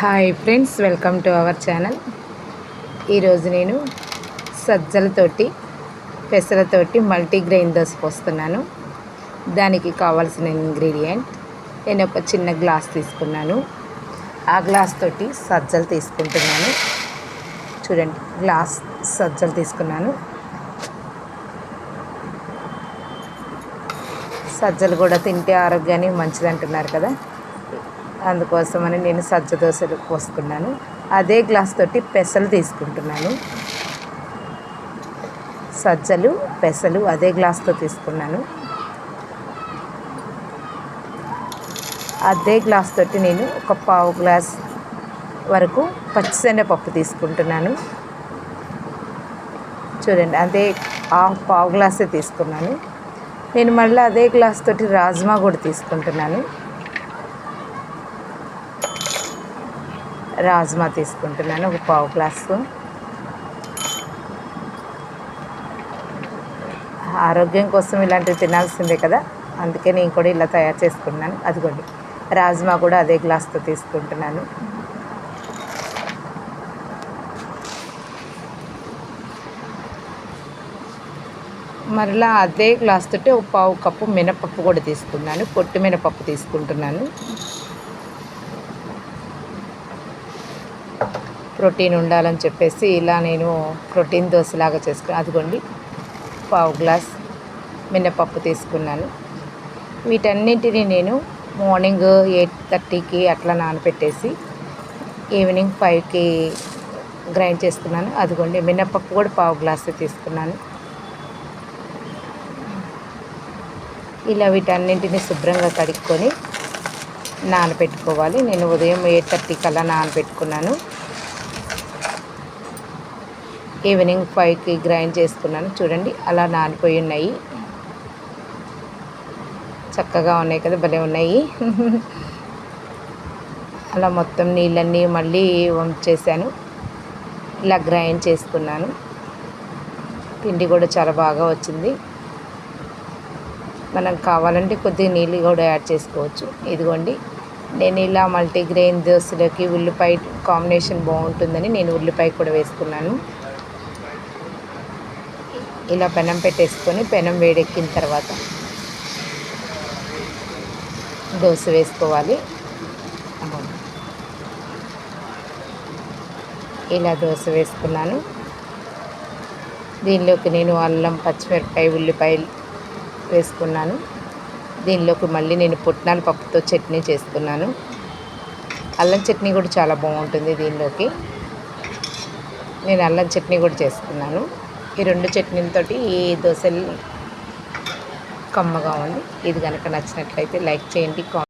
Hi friends welcome to our channel ఈరోజు నేను సజ్జలతోటి పెసరతోటి multigrain dosa పోస్తున్నాను. దానికి కావాల్సిన ఇంగ్రీడియంట్ నేను ఒక చిన్న గ్లాస్ తీసుకున్నాను. ఆ గ్లాస్ తోటి సజ్జలు తీసుకుంటున్నాను. చూడండి గ్లాస్ సజ్జలు తీసుకున్నాను. సజ్జలు కూడా తింటే ఆరోగ్యానికి మంచిది అంటున్నారు కదా. అందుకోసమని నేను సజ్జ దోశలు పోసుకున్నాను. అదే గ్లాస్ తోటి పెసలు తీసుకుంటున్నాను. సజ్జలు పెసలు అదే గ్లాస్తో తీసుకున్నాను. అదే గ్లాస్ తోటి నేను ఒక పావు గ్లాస్ వరకు పచ్చిశనగపప్పు తీసుకుంటున్నాను. చూడండి అదే హాఫ్ పావు గ్లాసే తీసుకున్నాను. నేను మళ్ళీ అదే గ్లాస్ తోటి రాజ్మా కూడా తీసుకుంటున్నాను. రాజ్మా తీసుకుంటున్నాను ఒక పావు గ్లాసు. ఆరోగ్యం కోసం ఇలాంటివి తినాల్సిందే కదా అందుకే నేను కూడా ఇలా తయారు చేసుకున్నాను అదిగోండి రాజ్మా కూడా అదే గ్లాస్తో తీసుకుంటున్నాను. మరలా అదే గ్లాస్ తోటి ఒక పావు కప్పు మినపప్పు కూడా తీసుకున్నాను పొట్టు మినపప్పు తీసుకుంటున్నాను. ప్రోటీన్ ఉండాలని చెప్పేసి ఇలా నేను ప్రోటీన్ దోశలాగా చేసుకుని అదిగోండి పావు గ్లాస్ మినపప్పు తీసుకున్నాను. వీటన్నింటినీ నేను మార్నింగ్ ఎయిట్ థర్టీకి అట్లా నానబెట్టేసి ఈవినింగ్ ఫైవ్కి గ్రైండ్ చేసుకున్నాను. అదిగోండి మినపప్పు కూడా పావు గ్లాస్ తీసుకున్నాను. ఇలా వీటన్నింటినీ శుభ్రంగా కడుక్కొని నానబెట్టుకోవాలి. నేను ఉదయం ఎయిట్ థర్టీకి అలా నానబెట్టుకున్నాను. ఈవినింగ్ ఫైవ్కి గ్రైండ్ చేసుకున్నాను చూడండి అలా నానిపోయి ఉన్నాయి. చక్కగా ఉన్నాయి కదా భలే ఉన్నాయి. అలా మొత్తం నీళ్ళన్నీ మళ్ళీ వంచేసాను ఇలా గ్రైండ్ చేసుకున్నాను. పిండి కూడా చాలా బాగా వచ్చింది. మనం కావాలంటే కొద్దిగా నీళ్ళు కూడా యాడ్ చేసుకోవచ్చు. ఇదిగోండి నేను ఇలా మల్టీగ్రెయిన్ దోశలోకి ఉల్లిపాయ కాంబినేషన్ బాగుంటుందని నేను ఉల్లిపాయ కూడా వేసుకున్నాను. ఇలా పెనం పెట్టేసుకొని పెనం వేడెక్కిన తర్వాత దోశ వేసుకోవాలి. ఇలా దోశ వేసుకున్నాను. దీనిలోకి నేను అల్లం పచ్చిమిరపకాయ ఉల్లిపాయలు వేసుకున్నాను. దీనిలోకి మళ్ళీ నేను పుట్నాల పప్పుతో చట్నీ చేసుకున్నాను. అల్లం చట్నీ కూడా చాలా బాగుంటుంది దీనిలోకి. నేను అల్లం చట్నీ కూడా చేసుకున్నాను. ఈ రెండు చట్నీలతోటి ఈ దోశలు కమ్మగా ఉంది. ఇది కనుక నచ్చినట్లయితే లైక్ చేయండి